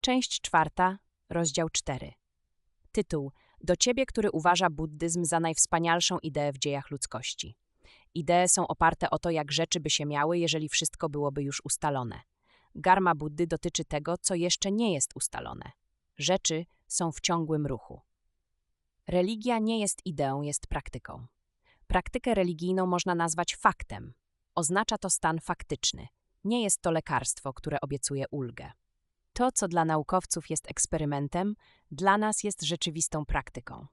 Część czwarta, rozdział cztery. Tytuł: Do ciebie, który uważa buddyzm za najwspanialszą ideę w dziejach ludzkości. Idee są oparte o to, jak rzeczy by się miały, jeżeli wszystko byłoby już ustalone. Garma Buddy dotyczy tego, co jeszcze nie jest ustalone. Rzeczy są w ciągłym ruchu. Religia nie jest ideą, jest praktyką. Praktykę religijną można nazwać faktem. Oznacza to stan faktyczny. Nie jest to lekarstwo, które obiecuje ulgę. To, co dla naukowców jest eksperymentem, dla nas jest rzeczywistą praktyką.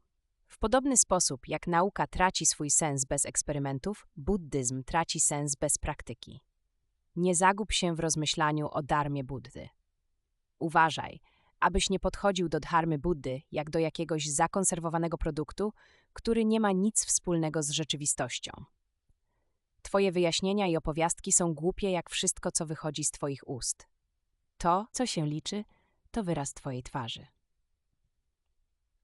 W podobny sposób, jak nauka traci swój sens bez eksperymentów, buddyzm traci sens bez praktyki. Nie zagub się w rozmyślaniu o darmie Buddy. Uważaj, abyś nie podchodził do dharmy Buddy jak do jakiegoś zakonserwowanego produktu, który nie ma nic wspólnego z rzeczywistością. Twoje wyjaśnienia i opowiastki są głupie jak wszystko, co wychodzi z Twoich ust. To, co się liczy, to wyraz Twojej twarzy.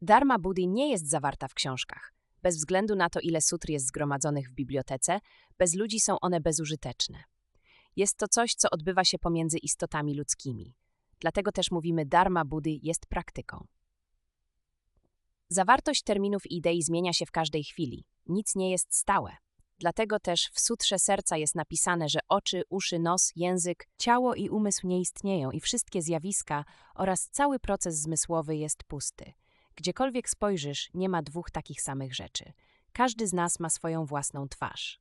Dharma Buddy nie jest zawarta w książkach. Bez względu na to, ile sutr jest zgromadzonych w bibliotece, bez ludzi są one bezużyteczne. Jest to coś, co odbywa się pomiędzy istotami ludzkimi. Dlatego też mówimy Dharma Buddy jest praktyką. Zawartość terminów i idei zmienia się w każdej chwili. Nic nie jest stałe. Dlatego też w sutrze serca jest napisane, że oczy, uszy, nos, język, ciało i umysł nie istnieją i wszystkie zjawiska oraz cały proces zmysłowy jest pusty. Gdziekolwiek spojrzysz, nie ma dwóch takich samych rzeczy. Każdy z nas ma swoją własną twarz.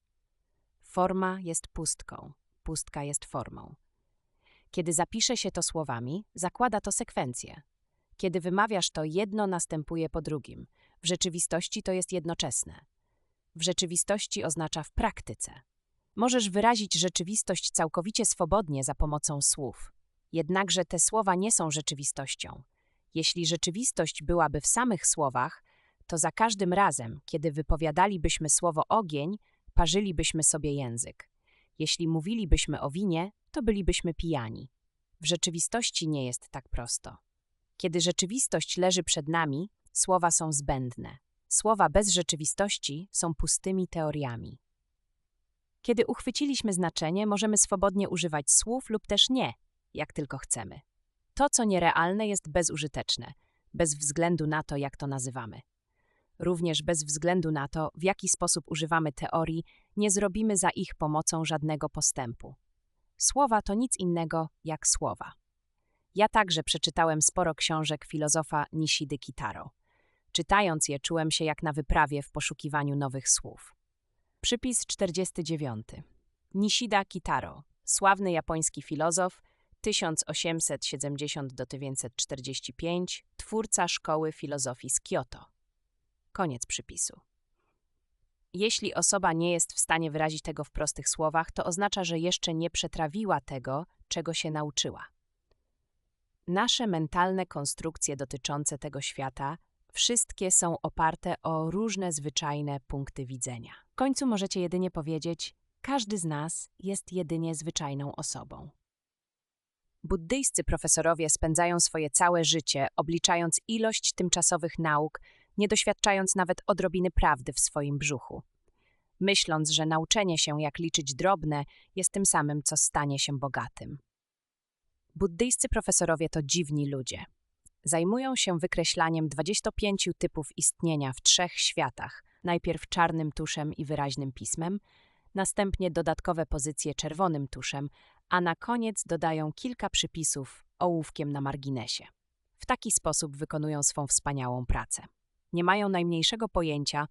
Forma jest pustką, pustka jest formą. Kiedy zapisze się to słowami, zakłada to sekwencję. Kiedy wymawiasz to, jedno następuje po drugim. W rzeczywistości to jest jednoczesne. W rzeczywistości oznacza w praktyce. Możesz wyrazić rzeczywistość całkowicie swobodnie za pomocą słów. Jednakże te słowa nie są rzeczywistością. Jeśli rzeczywistość byłaby w samych słowach, to za każdym razem, kiedy wypowiadalibyśmy słowo ogień, parzylibyśmy sobie język. Jeśli mówilibyśmy o winie, to bylibyśmy pijani. W rzeczywistości nie jest tak prosto. Kiedy rzeczywistość leży przed nami, słowa są zbędne. Słowa bez rzeczywistości są pustymi teoriami. Kiedy uchwyciliśmy znaczenie, możemy swobodnie używać słów lub też nie, jak tylko chcemy. To, co nierealne, jest bezużyteczne, bez względu na to, jak to nazywamy. Również bez względu na to, w jaki sposób używamy teorii, nie zrobimy za ich pomocą żadnego postępu. Słowa to nic innego jak słowa. Ja także przeczytałem sporo książek filozofa Nishidy Kitaro. Czytając je, czułem się jak na wyprawie w poszukiwaniu nowych słów. Przypis 49. Nishida Kitaro, sławny japoński filozof, 1870-1945, twórca szkoły filozofii z Kyoto. Koniec przypisu. Jeśli osoba nie jest w stanie wyrazić tego w prostych słowach, to oznacza, że jeszcze nie przetrawiła tego, czego się nauczyła. Nasze mentalne konstrukcje dotyczące tego świata wszystkie są oparte o różne zwyczajne punkty widzenia. W końcu możecie jedynie powiedzieć: każdy z nas jest jedynie zwyczajną osobą. Buddyjscy profesorowie spędzają swoje całe życie obliczając ilość tymczasowych nauk, nie doświadczając nawet odrobiny prawdy w swoim brzuchu. Myśląc, że nauczenie się, jak liczyć drobne, jest tym samym, co stanie się bogatym. Buddyjscy profesorowie to dziwni ludzie. Zajmują się wykreślaniem 25 typów istnienia w trzech światach, najpierw czarnym tuszem i wyraźnym pismem, następnie dodatkowe pozycje czerwonym tuszem, a na koniec dodają kilka przypisów ołówkiem na marginesie. W taki sposób wykonują swą wspaniałą pracę. Nie mają najmniejszego pojęcia,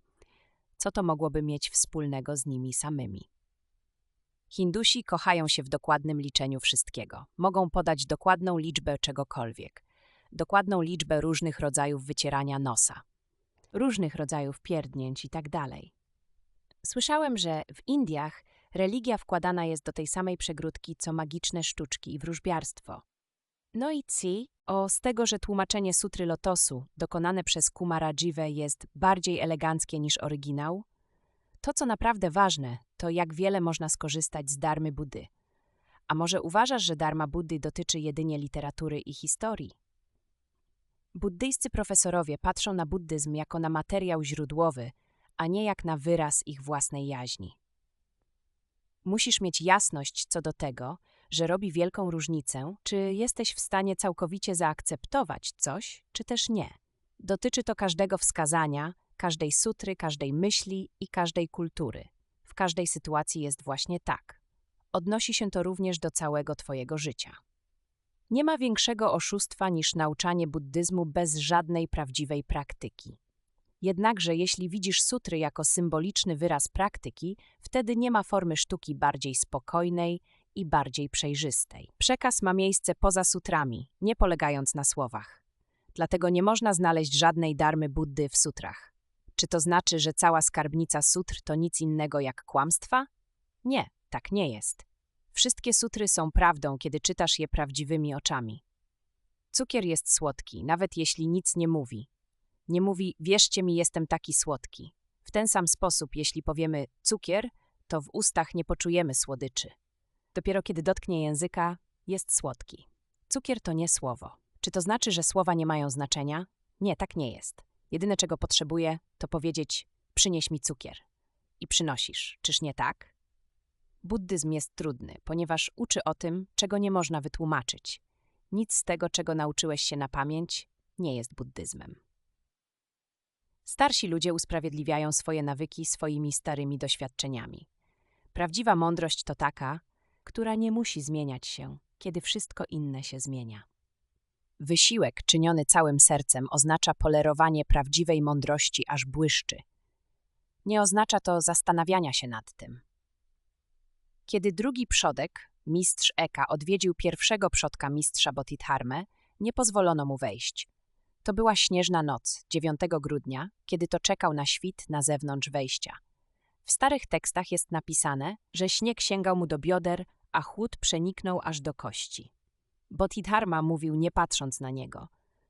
co to mogłoby mieć wspólnego z nimi samymi. Hindusi kochają się w dokładnym liczeniu wszystkiego. Mogą podać dokładną liczbę czegokolwiek, dokładną liczbę różnych rodzajów wycierania nosa, różnych rodzajów pierdnięć itd. Tak Słyszałem, że w Indiach religia wkładana jest do tej samej przegródki co magiczne sztuczki i wróżbiarstwo. No i ci, o z tego, że tłumaczenie sutry lotosu dokonane przez Kumara Jive jest bardziej eleganckie niż oryginał, to co naprawdę ważne, to jak wiele można skorzystać z darmy Buddy. A może uważasz, że darma Buddy dotyczy jedynie literatury i historii? Buddyjscy profesorowie patrzą na buddyzm jako na materiał źródłowy, a nie jak na wyraz ich własnej jaźni. Musisz mieć jasność co do tego, że robi wielką różnicę, czy jesteś w stanie całkowicie zaakceptować coś, czy też nie. Dotyczy to każdego wskazania, każdej sutry, każdej myśli i każdej kultury. W każdej sytuacji jest właśnie tak. Odnosi się to również do całego Twojego życia. Nie ma większego oszustwa niż nauczanie buddyzmu bez żadnej prawdziwej praktyki. Jednakże jeśli widzisz sutry jako symboliczny wyraz praktyki, wtedy nie ma formy sztuki bardziej spokojnej i bardziej przejrzystej. Przekaz ma miejsce poza sutrami, nie polegając na słowach. Dlatego nie można znaleźć żadnej darmy Buddy w sutrach. Czy to znaczy, że cała skarbnica sutr to nic innego jak kłamstwa? Nie, tak nie jest. Wszystkie sutry są prawdą, kiedy czytasz je prawdziwymi oczami. Cukier jest słodki, nawet jeśli nic nie mówi. Nie mówi, wierzcie mi, jestem taki słodki. W ten sam sposób, jeśli powiemy cukier, to w ustach nie poczujemy słodyczy. Dopiero kiedy dotknie języka, jest słodki. Cukier to nie słowo. Czy to znaczy, że słowa nie mają znaczenia? Nie, tak nie jest. Jedyne, czego potrzebuję, to powiedzieć: przynieś mi cukier. I przynosisz. Czyż nie tak? Buddyzm jest trudny, ponieważ uczy o tym, czego nie można wytłumaczyć. Nic z tego, czego nauczyłeś się na pamięć, nie jest buddyzmem. Starsi ludzie usprawiedliwiają swoje nawyki swoimi starymi doświadczeniami. Prawdziwa mądrość to taka, która nie musi zmieniać się, kiedy wszystko inne się zmienia. Wysiłek czyniony całym sercem oznacza polerowanie prawdziwej mądrości aż błyszczy. Nie oznacza to zastanawiania się nad tym. Kiedy drugi przodek, mistrz Eka, odwiedził pierwszego przodka mistrza Bodhidharmę, nie pozwolono mu wejść. To była śnieżna noc, 9 grudnia, kiedy to czekał na świt na zewnątrz wejścia. W starych tekstach jest napisane, że śnieg sięgał mu do bioder, a chłód przeniknął aż do kości. Bodhidharma mówił nie patrząc na niego.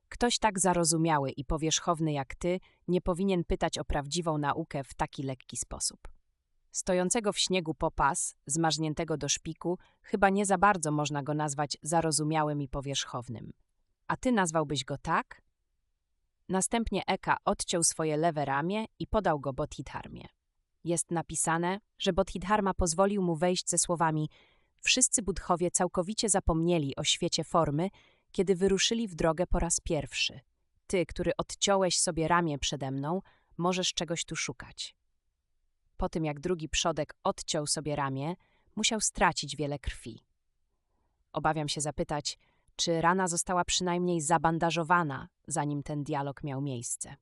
Ktoś tak zarozumiały i powierzchowny jak ty nie powinien pytać o prawdziwą naukę w taki lekki sposób. Stojącego w śniegu po pas, zmarzniętego do szpiku, chyba nie za bardzo można go nazwać zarozumiałym i powierzchownym. A ty nazwałbyś go tak? Następnie Eka odciął swoje lewe ramię i podał go Bodhidharmie. Jest napisane, że Bodhidharma pozwolił mu wejść ze słowami Wszyscy budhowie całkowicie zapomnieli o świecie formy, kiedy wyruszyli w drogę po raz pierwszy. Ty, który odciąłeś sobie ramię przede mną, możesz czegoś tu szukać. Po tym, jak drugi przodek odciął sobie ramię, musiał stracić wiele krwi. Obawiam się zapytać, czy rana została przynajmniej zabandażowana, zanim ten dialog miał miejsce.